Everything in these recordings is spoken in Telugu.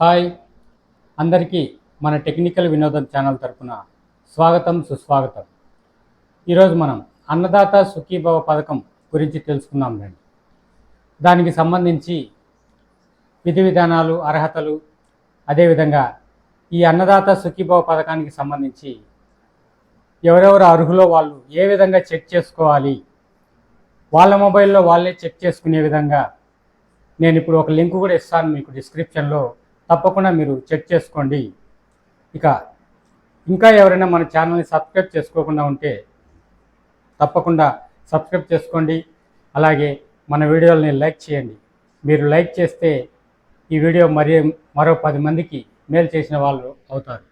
హాయ్. అందరికీ మన టెక్నికల్ వినోదం ఛానల్ తరఫున స్వాగతం సుస్వాగతం. ఈరోజు మనం అన్నదాత సుఖీభవ పథకం గురించి తెలుసుకుందాం రండి. దానికి సంబంధించి విధి విధానాలు అర్హతలు అదేవిధంగా ఈ అన్నదాత సుఖీభవ పథకానికి సంబంధించి ఎవరెవరు అర్హులో వాళ్ళు ఏ విధంగా చెక్ చేసుకోవాలి వాళ్ళ మొబైల్లో వాళ్ళే చెక్ చేసుకునే విధంగా నేను ఇప్పుడు ఒక లింక్ కూడా ఇస్తాను మీకు డిస్క్రిప్షన్లో. తప్పకుండా మీరు చెక్ చేసుకోండి. ఇక ఇంకా ఎవరైనా మన ఛానల్ని సబ్స్క్రైబ్ చేసుకోకుండా ఉంటే తప్పకుండా సబ్స్క్రైబ్ చేసుకోండి. అలాగే మన వీడియోలని లైక్ చేయండి. మీరు లైక్ చేస్తే ఈ వీడియో మరి మరో పది మందికి మేలు చేసిన వాళ్ళు అవుతారు.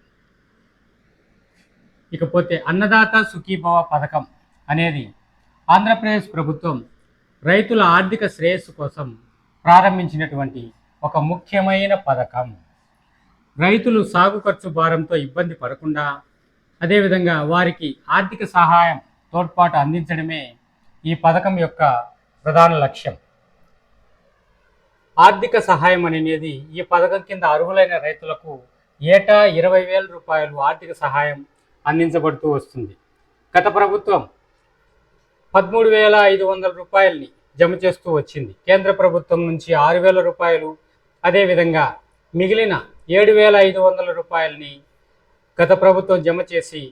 ఇకపోతే అన్నదాత సుఖీభవ పథకం అనేది ఆంధ్రప్రదేశ్ ప్రభుత్వం రైతుల ఆర్థిక శ్రేయస్సు కోసం ప్రారంభించినటువంటి ఒక ముఖ్యమైన పథకం. రైతులు సాగు ఖర్చు భారంతో ఇబ్బంది పడకుండా అదేవిధంగా వారికి ఆర్థిక సహాయం తోడ్పాటు అందించడమే ఈ పథకం యొక్క ప్రధాన లక్ష్యం. ఆర్థిక సహాయం అనేది ఈ పథకం కింద అర్హులైన రైతులకు ఏటా ఇరవై వేల రూపాయలు ఆర్థిక సహాయం అందించబడుతూ వస్తుంది. గత ప్రభుత్వం పదమూడు వేల ఐదు వందల రూపాయలని జమ చేస్తూ వచ్చింది. కేంద్ర ప్రభుత్వం నుంచి ఆరు వేల రూపాయలు అదేవిధంగా మిగిలిన ఏడు వేల ఐదు వందల రూపాయలని గత ప్రభుత్వం జమ చేసి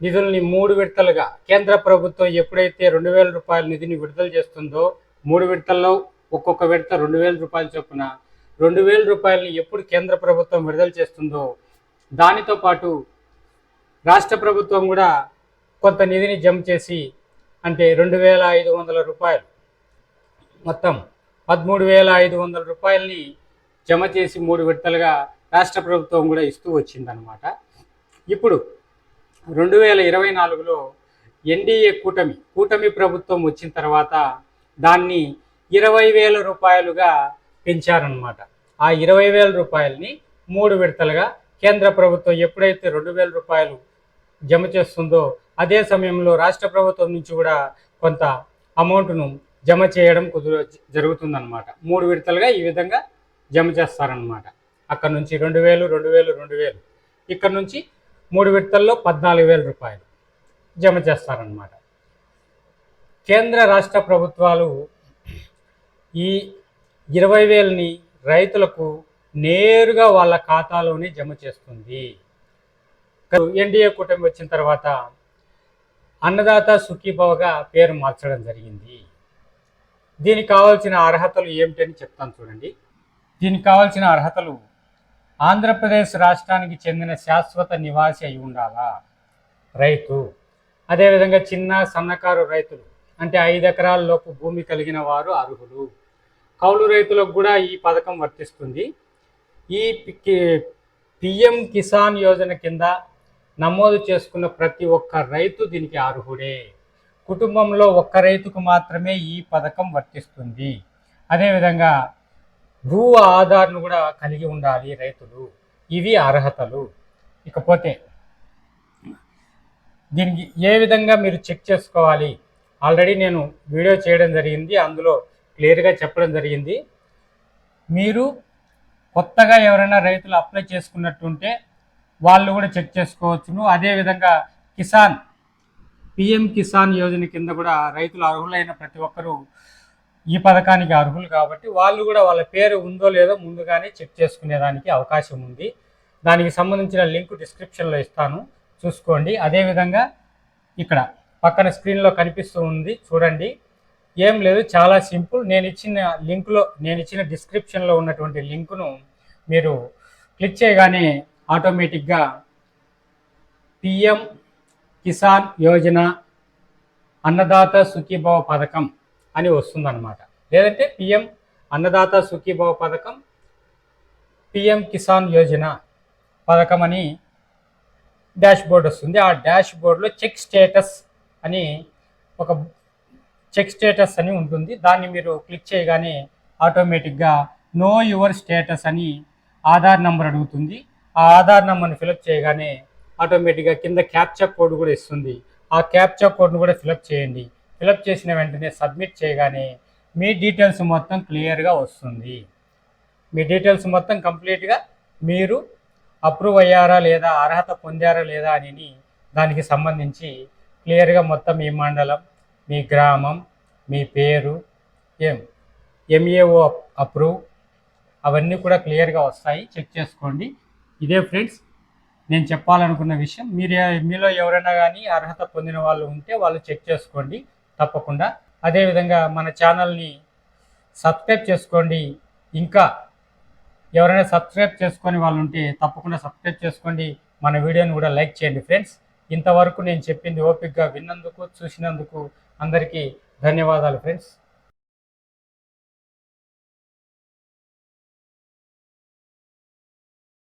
నిధుల్ని మూడు విడతలుగా కేంద్ర ప్రభుత్వం ఎప్పుడైతే రెండు వేల రూపాయల నిధిని విడుదల చేస్తుందో మూడు విడతల్లో ఒక్కొక్క విడత రెండు వేల రూపాయల చొప్పున రెండు వేల రూపాయలని ఎప్పుడు కేంద్ర ప్రభుత్వం విడుదల చేస్తుందో దానితో పాటు రాష్ట్ర ప్రభుత్వం కూడా కొంత నిధిని జమ చేసి అంటే రెండు వేల ఐదు వందల రూపాయలు మొత్తం పదమూడు వేల ఐదు వందల రూపాయలని జమ చేసి మూడు విడతలుగా రాష్ట్ర ప్రభుత్వం కూడా ఇస్తూ వచ్చిందనమాట ఇప్పుడు రెండు వేల ఇరవై నాలుగులో ఎన్డీఏ కూటమి కూటమి ప్రభుత్వం వచ్చిన తర్వాత దాన్ని ఇరవై వేల రూపాయలుగా పెంచారనమాట ఆ ఇరవై వేల రూపాయలని మూడు విడతలుగా కేంద్ర ప్రభుత్వం ఎప్పుడైతే రెండు వేల రూపాయలు జమ చేస్తుందో అదే సమయంలో రాష్ట్ర ప్రభుత్వం నుంచి కూడా కొంత అమౌంట్ను జమ చేయడం కుదురు జరుగుతుందన్నమాట. మూడు విడతలుగా ఈ విధంగా జమ చేస్తారనమాట అక్కడ నుంచి రెండు వేలు రెండు వేలు రెండు వేలు. ఇక్కడ నుంచి మూడు విడతల్లో పద్నాలుగు వేల రూపాయలు జమ చేస్తారనమాట కేంద్ర రాష్ట్ర ప్రభుత్వాలు ఈ ఇరవై వేలని రైతులకు నేరుగా వాళ్ళ ఖాతాలోనే జమ చేస్తుంది. ఎన్డీఏ కూటమి వచ్చిన తర్వాత అన్నదాత సుఖీభవగా పేరు మార్చడం జరిగింది. దీనికి కావాల్సిన అర్హతలు ఏమిటని చెప్తాను చూడండి. దీనికి కావాల్సిన అర్హతలు ఆంధ్రప్రదేశ్ రాష్ట్రానికి చెందిన శాశ్వత నివాసి అయి ఉండాలా? రైతు. అదేవిధంగా చిన్న సన్నకారు రైతులు అంటే ఐదు ఎకరాల లోపు భూమి కలిగిన వారు అర్హులు. కౌలు రైతులకు కూడా ఈ పథకం వర్తిస్తుంది. ఈ పిఎం కిసాన్ యోజన కింద నమోదు చేసుకున్న ప్రతి ఒక్క రైతు దీనికి అర్హుడే. కుటుంబంలో ఒక్క రైతుకు మాత్రమే ఈ పథకం వర్తిస్తుంది. అదేవిధంగా భూ ఆధార్ను కూడా కలిగి ఉండాలి రైతులు. ఇవి అర్హతలు. ఇకపోతే దీనికి ఏ విధంగా మీరు చెక్ చేసుకోవాలి? ఆల్రెడీ నేను వీడియో చేయడం జరిగింది. అందులో క్లియర్గా చెప్పడం జరిగింది. మీరు కొత్తగా ఎవరైనా రైతులు అప్లై చేసుకున్నట్టుంటే వాళ్ళు కూడా చెక్ చేసుకోవచ్చును. అదేవిధంగా కిసాన్ పిఎం కిసాన్ యోజన కింద కూడా రైతులు అర్హులైన ప్రతి ఒక్కరూ ఈ పథకానికి అర్హులు కాబట్టి వాళ్ళు కూడా వాళ్ళ పేరు ఉందో లేదో ముందుగానే చెక్ చేసుకునేదానికి అవకాశం ఉంది. దానికి సంబంధించిన లింక్ డిస్క్రిప్షన్లో ఇస్తాను. చూసుకోండి. అదేవిధంగా ఇక్కడ పక్కన స్క్రీన్లో కనిపిస్తూ ఉంది. చూడండి. ఏం లేదు. చాలా సింపుల్. నేను ఇచ్చిన లింక్లో నేను ఇచ్చిన డిస్క్రిప్షన్లో ఉన్నటువంటి లింకును మీరు క్లిక్ చేయగానే ఆటోమేటిక్గా పిఎం కిసాన్ యోజన అన్నదాత సుఖీభవ పథకం అని వస్తుందన్నమాట. లేదంటే పిఎం అన్నదాత సుఖీభవ పథకం పిఎం కిసాన్ యోజన పథకం అని డాష్ బోర్డ్ వస్తుంది. ఆ డాష్ బోర్డ్లో చెక్ స్టేటస్ అని ఒక చెక్ స్టేటస్ అని ఉంటుంది. దాన్ని మీరు క్లిక్ చేయగానే ఆటోమేటిక్గా నో యువర్ స్టేటస్ అని ఆధార్ నెంబర్ అడుగుతుంది. ఆ ఆధార్ నెంబర్ని ఫిలప్ చేయగానే ఆటోమేటిక్గా కింద క్యాప్చా కోడ్ కూడా ఇస్తుంది. ఆ క్యాప్చా కోడ్ను కూడా ఫిలప్ చేయండి. ఫిలప్ చేసిన వెంటనే సబ్మిట్ చేయగానే మీ డీటెయిల్స్ మొత్తం క్లియర్గా వస్తుంది. మీ డీటెయిల్స్ మొత్తం కంప్లీట్గా మీరు అప్రూవ్ అయ్యారా లేదా అర్హత పొందారా లేదా అని దానికి సంబంధించి క్లియర్గా మొత్తం మీ మండలం మీ గ్రామం మీ పేరు ఏం ఎంఏఓ అప్రూవ్ అవన్నీ కూడా క్లియర్గా వస్తాయి. చెక్ చేసుకోండి. ఇదే ఫ్రెండ్స్ నేను చెప్పాలనుకున్న విషయం మీరు మీలో ఎవరైనా కానీ అర్హత పొందిన వాళ్ళు ఉంటే వాళ్ళు చెక్ చేసుకోండి తప్పకుండా. అదేవిధంగా మన ఛానల్ని సబ్స్క్రైబ్ చేసుకోండి ఇంకా ఎవరైనా సబ్స్క్రైబ్ చేసుకొని వాళ్ళు ఉంటే తప్పకుండా సబ్స్క్రైబ్ చేసుకోండి మన వీడియోని కూడా లైక్ చేయండి ఫ్రెండ్స్. ఇంతవరకు నేను చెప్పింది ఓపిక్గా విన్నందుకు చూసినందుకు అందరికీ ధన్యవాదాలు ఫ్రెండ్స్.